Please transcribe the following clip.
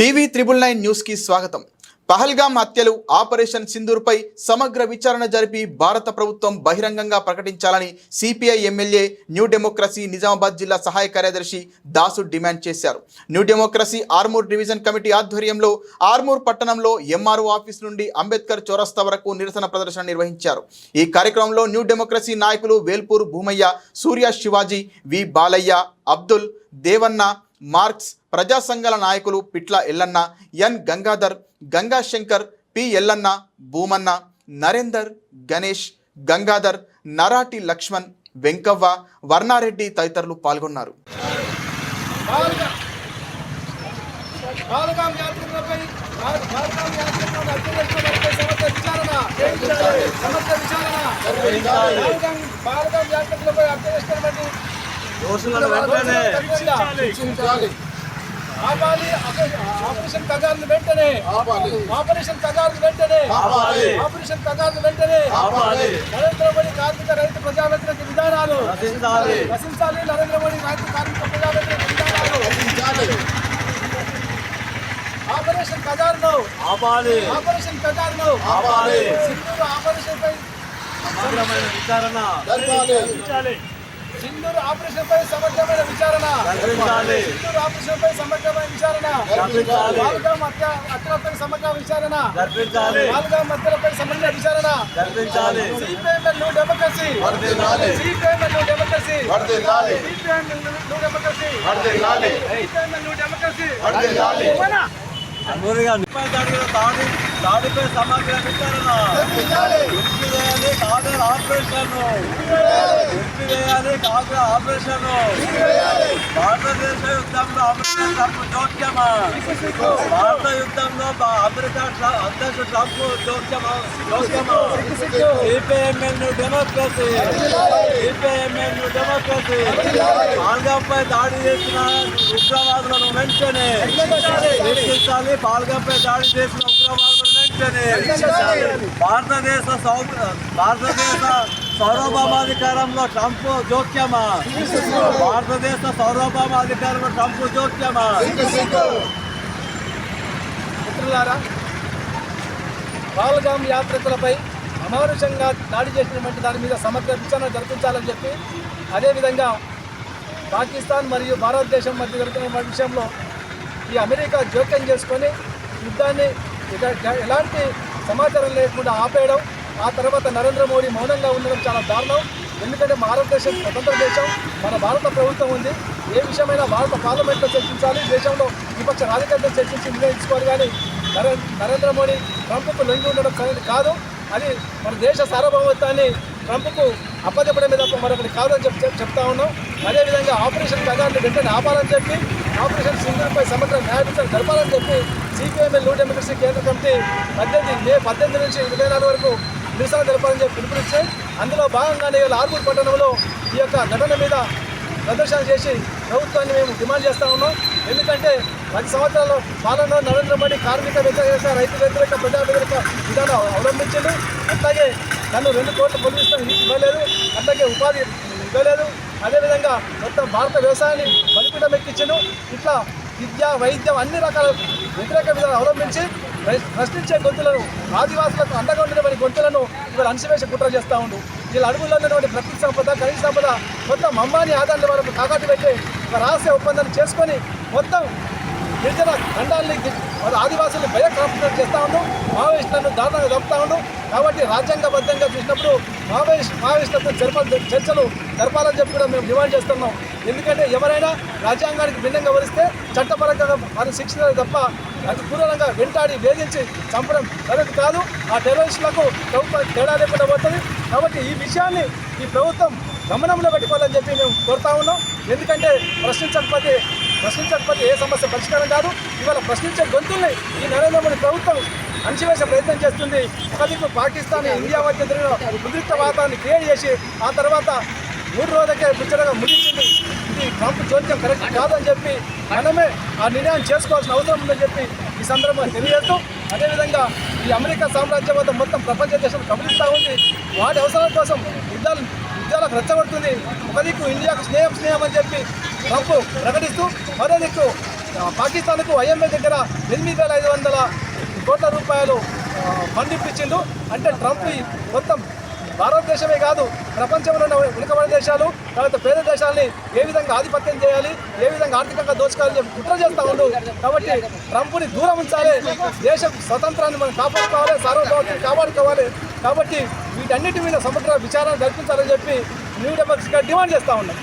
TV triple nine న్యూస్కి స్వాగతం. పహల్గాం హత్యలు ఆపరేషన్ సింధూర్పై సమగ్ర విచారణ జరిపి భారత ప్రభుత్వం బహిరంగంగా ప్రకటించాలని CPI MLA new democracy Nizamabad జిల్లా సహాయ కార్యదర్శి దాసు డిమాండ్ చేశారు. New democracy Armoor division committee ఆధ్వర్యంలో ఆర్మూర్ పట్టణంలో ఎంఆర్ఓ ఆఫీస్ నుండి అంబేద్కర్ చౌరస్తా వరకు నిరసన ప్రదర్శన నిర్వహించారు. ఈ కార్యక్రమంలో న్యూ డెమోక్రసీ నాయకులు వేల్పూర్ భూమయ్య సూర్య శివాజీ వి బాలయ్య అబ్దుల్ దేవన్న మార్క్స్ ప్రజా సంఘాల నాయకులు పిట్ల ఎల్లన్న ఎన్ గంగాధర్ గంగాశంకర్ పి ఎల్లన్న భూమన్న నరేందర్ గణేష్ గంగాధర్ నరాటి లక్ష్మణ్ వెంకవ్వ వర్ణారెడ్డి తదితరులు పాల్గొన్నారు. విచారణ దోషులను వెంటనే. ఆపాలి. ఆపరేషన్ కగార్లు వెంటనే. ఆపరేషన్ కగార్లు వెంటనే. ఆపాలి. ఆపరేషన్ కగార్లు వెంటనే. ఆపాలి. నరేంద్ర మోడీ కార్మిక రైతు ప్రజా వ్యతిరేక విధానాలు. రచించాలి. నరేంద్ర మోడీ రైతు కార్మిక ప్రజా వ్యతిరేక విధానాలు ఆపరేషన్ కగార్ను. ఆపాలి. ఆపరేషన్ కగార్ను. ఆపాలి. సింధూరు ఆపరేషన్ పై సమగ్రమైన విచారణ. సింధూరు ఆపరేషన్ పై సమగ్రమైన విచారణ. సింధూరు ఆపరేషన్ పై సమగ్రమైన విచారణ. బాలుగాం హత్య హత్యలపై సమగ్ర విచారణ. బాలుగాం హత్యలపై సమగ్ర విచారణ. CPM new democracy. CPM new democracy. CPM new democracy. CPM new democracy. అమూరిగా నిపై జరిగిన దాడి దాడిపై సమగ్ర విచారణ నిలిపివేయాలి కాగర్ ఆపరేషన్ నిలిపివేయాలి కాగర్ ఆపరేషన్ భారతదేశ యుద్ధంలో అమెరికా ట్రంప్ జోక్యమా? భారత యుద్ధంలో అమెరికా అధ్యక్షుడు ట్రంప్ జోక్యమా? జోక్యమా? CPIML democracy. CPIML democracy. పాల్గాంపై దాడి చేసిన ఉగ్రవాదులను వెంటనే పాల్గాంపై దాడి చేసిన భారతదేశ సౌ భారతదేశ సౌరభామాధికారంలో ట్రంప్ జోక్యమా? భారతదేశ సౌరభామాధికారంలో ట్రంప్ జోక్యమా? మిత్రులారా పాల్గాం యాత్రికులపై అమానుషంగా దాడి చేసినటువంటి దాని మీద సమగ్ర విచారణ జరిపించాలని చెప్పి అదేవిధంగా పాకిస్తాన్ మరియు భారతదేశం మధ్య జరుగుతున్న విషయంలో ఈ అమెరికా జోక్యం చేసుకొని యుద్ధాన్ని ఎలాంటి సమాచారం లేకుండా ఆపేయడం ఆ తర్వాత నరేంద్ర మోడీ మౌనంగా ఉండడం చాలా దారుణం. ఎందుకంటే భారతదేశం స్వతంత్ర దేశం మన భారత ప్రభుత్వం ఉంది. ఏ విషయమైనా భారత పార్లమెంట్లో చర్చించాలి దేశంలో విపక్ష రాజకీయాలతో చర్చించి నిర్ణయించుకోవాలి. కానీ నరే నరేంద్ర మోడీ ట్రంప్కు లొంగి ఉండడం సరైనది కాదు. అది మన దేశ సార్వభౌమత్వాన్ని ట్రంప్కు అప్పచెప్పడమే తప్ప మరొకటి కాదని చెప్- చెప్తా ఉన్నాం. అదేవిధంగా ఆపరేషన్ కగాన్ని వెంటనే ఆపాలని చెప్పి ఆపరేషన్ సింధూర్పై సమగ్ర న్యాయ విచారణ జరపాలని చెప్పి సిపిఎంఎల్ నూ డెమోక్రసీ కేంద్ర కమిటీ పద్దెనిమిది మే పద్దెనిమిది నుంచి ఇరవై నాలుగు వరకు నిరసన జరపాలని చెప్పి పిలుపునిచ్చాయి అందులో భాగంగానే ఇవాళ ఆర్మూర్ పట్టణంలో ఈ యొక్క ఘటన మీద ప్రదర్శన చేసి ప్రభుత్వాన్ని మేము డిమాండ్ చేస్తా ఉన్నాం. ఎందుకంటే పది సంవత్సరాల పాలన నరేంద్ర మోడీ కార్మిక వ్యతిరేక రైతు వ్యతిరేక ప్రజా వ్యతిరేక విధానం అవలంబించింది. అట్లాగే నన్ను రెండు కోట్లు పొందిస్తాను ఇవ్వలేదు. అట్లాగే ఉపాధి ఇవ్వలేదు. అదేవిధంగా మొత్తం భారత వ్యవసాయాన్ని బలిపీఠం ఎక్కించను ఇట్లా విద్య వైద్యం అన్ని రకాల వ్యతిరేక విధానం అవలంబించి ప్రశ్నించే గొంతులను ఆదివాసులకు అండగా ఉండేటువంటి గొంతులను ఇవాళ అణిసివేసి కుట్ర చేస్తూ ఉండు. వీళ్ళ అడుగుల్లో ఉన్నటువంటి ప్రకృతి సంపద ఖనిజ సంపద మొత్తం అంబానీ ఆదాయాల వరకు తాకట్టు పెట్టి ఒక రహస్య ఒప్పందాన్ని చేసుకొని మొత్తం గిరిజన ఖండాల్ని గి- మరి ఆదివాసుల్ని భయక్రాంతం చేస్తూ ఉండు. మావోయిస్టులను దారుణంగా చంపుతూ ఉండు. కాబట్టి రాజ్యాంగబద్ధంగా చూసినప్పుడు మావోయిస్ట్ మావోయిస్టులతో జరపాలి చర్చలు జరపాలని చెప్పి కూడా మేము డిమాండ్ చేస్తున్నాం. ఎందుకంటే ఎవరైనా రాజ్యాంగానికి భిన్నంగా వరిస్తే చట్టపరంగా వారిని శిక్షించాలి తప్ప అతి క్రూరంగా వెంటాడి వేధించి చంపడం సరైనది కాదు. ఆ టెర్రరిస్టులకు ప్రభుత్వం తేడా లేకుండా పోతుంది. కాబట్టి ఈ విషయాన్ని ఈ ప్రభుత్వం గమనంలో పెట్టుకోవాలని చెప్పి మేము కోరుతా ఉన్నాం. ఎందుకంటే ప్రశ్నించకపోతే ప్రశ్నించకపోతే ఏ సమస్య పరిష్కారం కాదు. ఇవాళ ప్రశ్నించే గొంతుల్ని ఈ నరేంద్ర మోడీ ప్రభుత్వం అణిచివేసే ప్రయత్నం చేస్తుంది. ఒకదిక్కు పాకిస్తాన్ ఇండియా మధ్య జరిగిన ఉద్రిక్త వాతావరణాన్ని క్రియేట్ చేసి ఆ తర్వాత మూడు రోజులకే ముచ్చటగా ముగించింది. ఇది ట్రంప్ జోక్యం కరెక్ట్ కాదని చెప్పి మనమే ఆ నిర్ణయం చేసుకోవాల్సిన అవసరం ఉందని చెప్పి ఈ సందర్భంగా తెలియజేస్తూ అదేవిధంగా ఈ అమెరికా సామ్రాజ్యవాదం మొత్తం ప్రపంచ దేశం గమనిస్తూ ఉంది. వాటి అవసరాల కోసం యుద్ధాలు యుద్ధాలకు రెచ్చగొడుతుంది. ఒక దిక్కు ఇండియాకు స్నేహం స్నేహం అని చెప్పి ట్రంప్ ప్రకటిస్తూ మరో దిక్కు. పాకిస్తాన్కు ఐఎంఏ దగ్గర ఎనిమిది వేల ఐదు వందల కోట్ల రూపాయలు ఫండ్ ఇప్పించిండు అంటే ట్రంప్ ఈ మొత్తం భారతదేశమే కాదు ప్రపంచంలో ఉన్న వెనుకబడిన దేశాలు తర్వాత పేద దేశాలని ఏ విధంగా ఆధిపత్యం చేయాలి ఏ విధంగా ఆర్థికంగా దోచుకోవాలని చెప్పి కుట్ర చేస్తూ ఉండు. కాబట్టి ట్రంప్ని దూరం ఉంచాలి దేశ స్వతంత్రాన్ని మనం కాపాడుకోవాలి సార్వభౌమాన్ని కాపాడుకోవాలి. కాబట్టి వీటన్నిటి మీద సమగ్ర విచారణ జరిపించాలని చెప్పి న్యూ డెమోక్రసీగా డిమాండ్ చేస్తూ ఉన్నాం.